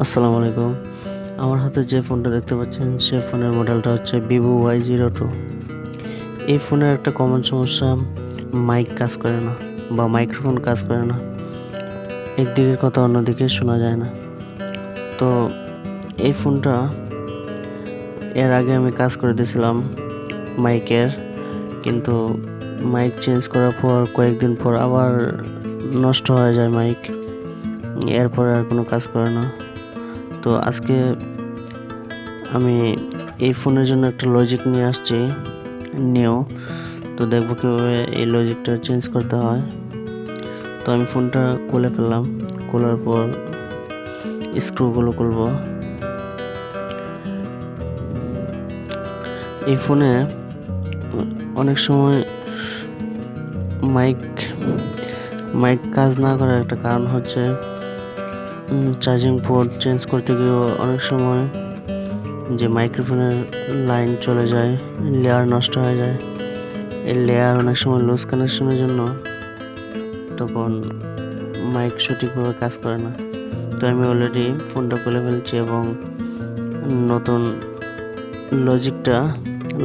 আসসালামু আলাইকুম। আমার হাতে যে ফোনটা দেখতে পাচ্ছেন, সে ফোনের মডেলটা হচ্ছে ভিভো ওয়াই জিরো টু এই ফোনের একটা কমন সমস্যা মাইক কাজ করে না বা মাইক্রোফোন কাজ করে না। একদিকের কথা অন্যদিকে শোনা যায় না। তো এই ফোনটা এর আগে আমি কাজ করে দিয়েছিলাম মাইকের কিন্তু মাইক চেঞ্জ করার পর, কয়েকদিন পর আবার নষ্ট হয়ে যায় মাইক এরপরে আর কোনো কাজ করে না। তো আজকে আমি এই ফোনের জন্য একটা লজিক নিয়ে আসছি নিউ তো দেখব কীভাবে এই লজিকটা চেঞ্জ করতে হয়। তো আমি ফোনটা খুলে ফেললাম, খোলার পর স্ক্রুগুলো খুলবো। এই ফোনে অনেক সময় মাইক মাইক কাজ না করার একটা কারণ হচ্ছে চার্জিং পোর্ট চেঞ্জ করতে গিয়েও অনেক সময় যে মাইক্রোফোনের লাইন চলে যায় লেয়ার নষ্ট হয়ে যায়। এই লেয়ার অনেক সময় লুজ কানেকশনের জন্য তখন মাইক সঠিকভাবে কাজ করে না। তো আমি অলরেডি ফোনটা খুলে ফেলছি এবং নতুন লজিকটা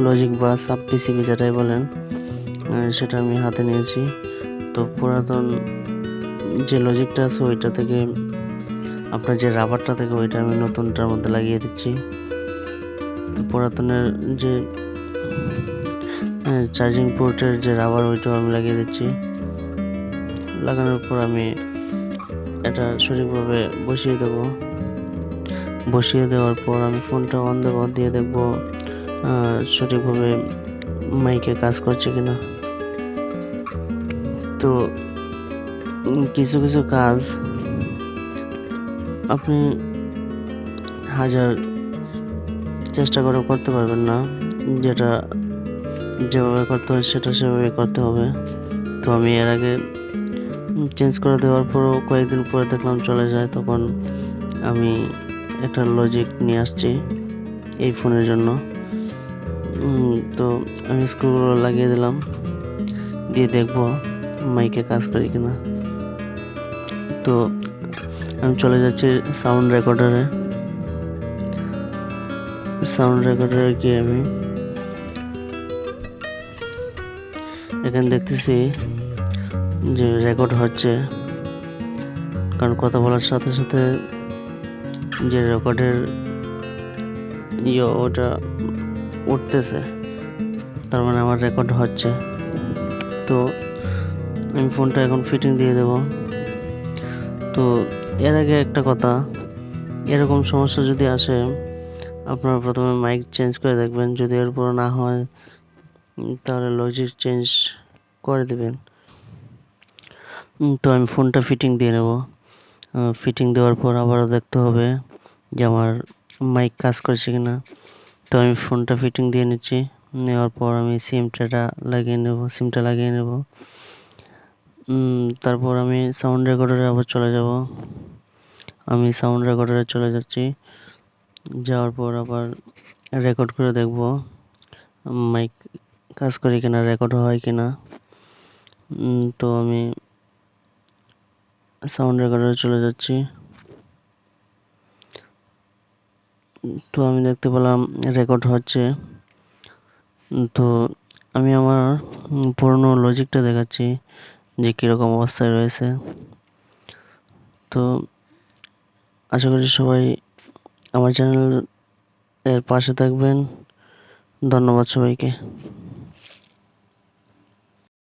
লজিক বা সাব পিসিবি যেটাই বলেন সেটা আমি হাতে নিয়েছি। তো পুরাতন যে লজিকটা আছে, ওইটা থেকে আপনার যে রাবারটা থাকে, ওইটা আমি নতুনটার মধ্যে লাগিয়ে দিচ্ছি। তো পুরাতনের যে চার্জিং পোর্টের যে রাবার ওইটাও আমি লাগিয়ে দিচ্ছি। লাগানোর পর আমি এটা সঠিকভাবে বসিয়ে দেব। বসিয়ে দেওয়ার পর আমি ফোনটা অন দেবো দিয়ে দেখব সঠিকভাবে মাইকে কাজ করছে কিনা। তো কিছু কিছু কাজ আপনি হাজার চেষ্টা করে করতে পারবেন না। যেটা যেভাবে করতে হয় সেটা সেভাবে করতে হবে। তো আমি এর আগে চেঞ্জ করে দেওয়ার পরও কয়েকদিন পরে দেখলাম চলে যায়, তখন আমি একটা লজিক নিয়ে আসছি এই ফোনের জন্য। তো আমি স্ক্রুগুলো লাগিয়ে দিলাম, দিয়ে দেখব মাইকে কাজ করে কিনা। তো আমি চলে যাচ্ছি সাউন্ড রেকর্ডারে সাউন্ড রেকর্ডারে গিয়ে আমি এখানে দেখতেছি যে রেকর্ড হচ্ছে। কারণ কথা বলার সাথে সাথে যে রেকর্ডের ইয়ে ওটা উঠতেছে। তার মানে আমার রেকর্ড হচ্ছে। তো আমি ফোনটা এখন ফিটিং দিয়ে দেব। তো এর আগে একটা কথা, এরকম সমস্যা যদি আসে, আপনারা প্রথমে মাইক চেঞ্জ করে দেখবেন। যদি এরপর না হয় তাহলে লজিক চেঞ্জ করে দেবেন। তো আমি ফোনটা ফিটিং দিয়ে নেব। ফিটিং দেওয়ার পর আবারও দেখতে হবে যে আমার মাইক কাজ করছে কিনা। তো আমি ফোনটা ফিটিং দিয়ে নিচ্ছি। নেওয়ার পর আমি সিমটাটা লাগিয়ে নেব সিমটা লাগিয়ে নেব। তারপর আমি সাউন্ড রেকর্ডারে আবার চলে যাব। আমি সাউন্ড রেকর্ডারে চলে যাচ্ছি। যাওয়ার পর আবার রেকর্ড করে দেখব মাইক কাজ করে কিনা রেকর্ড হয় কিনা। তো আমি সাউন্ড রেকর্ডারে চলে যাচ্ছি। তো আমি দেখতে পেলাম রেকর্ড হচ্ছে। তো আমি আমার পুরনো লজিকটা দেখাচ্ছি। যে কীরকম অবস্থায় রয়েছে। তো আশা করি সবাই আমার চ্যানেল এর পাশে থাকবেন। ধন্যবাদ সবাইকে।